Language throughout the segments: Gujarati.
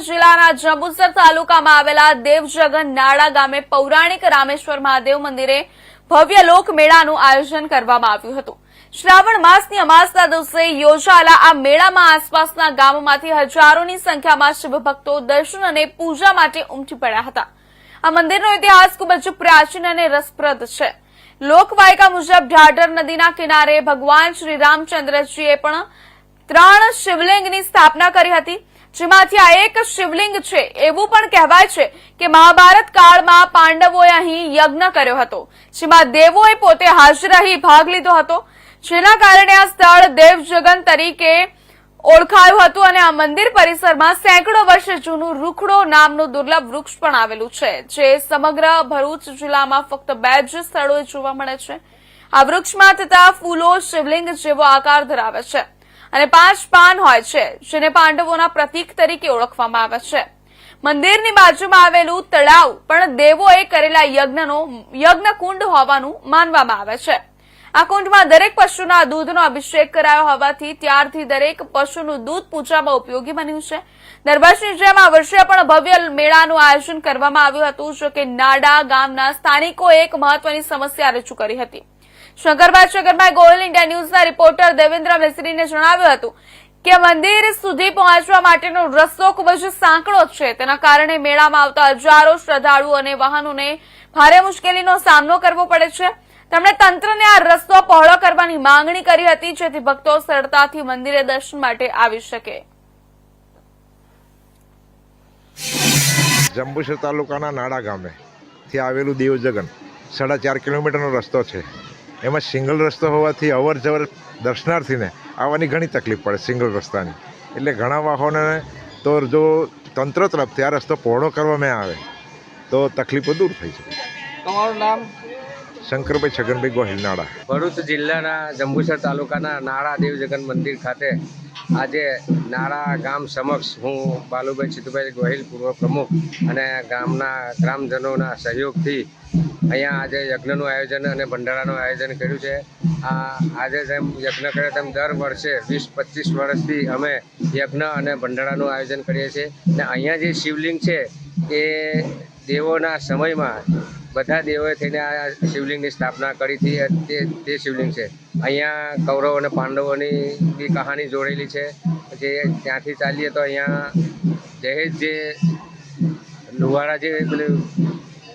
જિલ્લાના જંબુસર તાલુકામાં આવેલા દેવજગન નાળા ગામે પૌરાણિક રામેશ્વર મહાદેવ મંદિરે ભવ્ય લોકમેળાનું આયોજન કરવામાં આવ્યું હતું. શ્રાવણ માસની અમાસના દિવસે યોજાયેલા આ મેળામાં આસપાસના ગામોમાંથી હજારોની સંખ્યામાં શિવભક્તો દર્શન અને પૂજા માટે ઉમટી પડ્યા હતા. આ મંદિરનો ઇતિહાસ ખૂબ જ પ્રાચીન અને રસપ્રદ છે. લોકવાયકા મુજબ ઢાઢર નદીના કિનારે ભગવાન શ્રી રામચંદ્રજીએ પણ ત્રણ શિવલિંગની સ્થાપના કરી હતી. જેમાંથી આ એક શિવલિંગ છે એવું પણ કહેવાય છે કે મહાભારત કાળમાં પાંડવોએ અહીં યજ્ઞ કર્યો હતો, જેમાં દેવોએ પોતે હાજર રહી ભાગ લીધો હતો. જેના કારણે આ સ્થળ દેવજગન તરીકે ઓળખાયું હતું અને આ મંદિર પરિસરમાં સેંકડો વર્ષ જૂનું રૂખડો નામનું દુર્લભ વૃક્ષ પણ આવેલું છે, જે સમગ્ર ભરૂચ જિલ્લામાં ફક્ત બે જ સ્થળોએ જોવા મળે છે. આ વૃક્ષમાં થતા ફૂલો શિવલિંગ જેવો આકાર ધરાવે છે. અને પાંચ પાન હોય છે, જેને પાંડવોના પ્રતીક તરીકે ઓળખવામાં આવે છે. મંદિરની બાજુમાં આવેલું તળાવ પણ દેવોએ કરેલા યજ્ઞનો યજ્ઞ કુંડ હોવાનું માનવામાં આવે છે. આ કુંડમાં દરેક પશુના દૂધનો અભિષેક કરાયો હોવાથી ત્યારથી દરેક પશુનું દૂધ પૂજામાં ઉપયોગી બન્યું છે. દર વર્ષની જેમ આ વર્ષે પણ ભવ્ય મેળાનું આયોજન કરવામાં આવ્યું હતું જો કે નાડા ગામના સ્થાનિકોએ એક મહત્વની સમસ્યા રજૂ કરી હતી. શંકરભાઈ શંકરભાઈ ગોયલ ઇન્ડિયા ન્યૂઝના રિપોર્ટર દેવેન્દ્ર મિસ્ત્રીને જણાવ્યું હતું કે મંદિર સુધી પહોંચવા માટેનો રસ્તો ખૂબ જ સાંકડો છે. તેના કારણે મેળામાં આવતા હજારો શ્રદ્ધાળુઓ અને વાહનોને ભારે મુશ્કેલીનો સામનો કરવો પડે છે. તેમણે તંત્રને આ રસ્તો પહોળો કરવાની માંગણી કરી હતી, જેથી ભક્તો સરળતાથી મંદિરે દર્શન માટે આવી શકે. જંબુસર તાલુકાના નાડા ગામે આવેલું દેવજગન સાડા ચાર કિલોમીટરનો રસ્તો છે. એમાં સિંગલ રસ્તો હોવાથી અવર જવર દર્શનાર્થીને આવવાની ઘણી તકલીફ પડે સિંગલ રસ્તાની. એટલે ઘણા વાહનોને તો જો તંત્ર તરફથી આ રસ્તો પહોળો કરવામાં આવે તો તકલીફો દૂર થઈ શકે. તમારું નામ? શંકરભાઈ છગનભાઈ ગોહિલ નાળા. ભરૂચ જિલ્લાના જંબુસર તાલુકાના નાળા દેવજગન મંદિર ખાતે આજે નાળા ગામ સમક્ષ હું બાલુભાઈ ચિતુભાઈ ગોહિલ પૂર્વ પ્રમુખ અને ગામના ગ્રામજનોના સહયોગથી અહીંયા આજે યજ્ઞનું આયોજન અને ભંડારાનું આયોજન કર્યું છે. આ આજે જેમ યજ્ઞ કરે તેમ દર વર્ષે વીસ પચીસ વર્ષથી અમે યજ્ઞ અને ભંડારાનું આયોજન કરીએ છીએ. અને અહીંયા જે શિવલિંગ છે એ દેવોના સમયમાં બધા દેવોએ થઈને આ શિવલિંગની સ્થાપના કરી હતી. તે તે શિવલિંગ છે. અહીંયા કૌરવ અને પાંડવોની બી કહાની જોડેલી છે. જે ત્યાંથી ચાલીએ તો અહીંયા દહેજ જે લુવાડા જે પેલું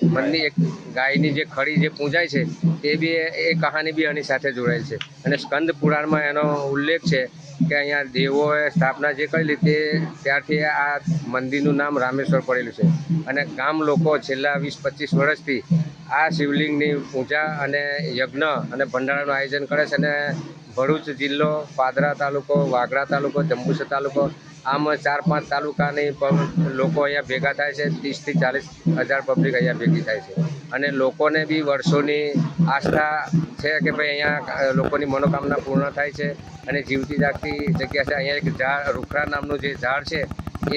મનની એક ગાયની જે ખડી જે પૂજાય છે તે બી એ- કહાની બી આની સાથે જોડાયેલ છે. અને સ્કંદ પુરાણમાં એનો ઉલ્લેખ છે કે અહીંયા દેવોએ સ્થાપના જે કરી તે ત્યારથી આ મંદિરનું નામ રામેશ્વર પડેલું છે. અને ગામ લોકો છેલ્લા વીસ પચીસ વર્ષથી આ શિવલિંગની પૂજા અને યજ્ઞ અને ભંડારાનું આયોજન કરે છે. અને ભરૂચ જિલ્લો પાદરા તાલુકો, વાગરા તાલુકો, જંબુસર તાલુકો આમ ચાર પાંચ તાલુકાની લોકો અહીંયા ભેગા થાય છે, ત્રીસથી ચાલીસ હજાર પબ્લિક અહીંયા ભેગી થાય છે. અને લોકોને બી વર્ષોની આસ્થા છે કે ભાઈ અહીંયા લોકોની મનોકામના પૂર્ણ થાય છે અને જીવતી જાગતી જગ્યા છે. અહીંયા એક ઝાડ, રૂખરા નામનું જે ઝાડ છે,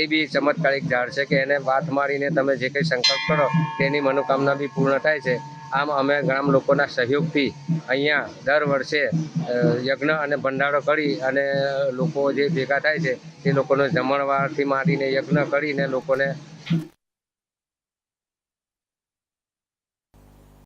એ બી ચમત્કારિક ઝાડ છે કે એને વાત મારીને તમે જે કંઈ સંકલ્પ કરો, તેની મનોકામના બી પૂર્ણ થાય છે. આમ અમે ગામ લોકોના સહયોગથી અહીંયા દર વર્ષે યજ્ઞ અને ભંડારો કરી અને લોકો જે ભેગા થાય છે તે લોકોને જમણવારથી માંડીને યજ્ઞ કરીને લોકોને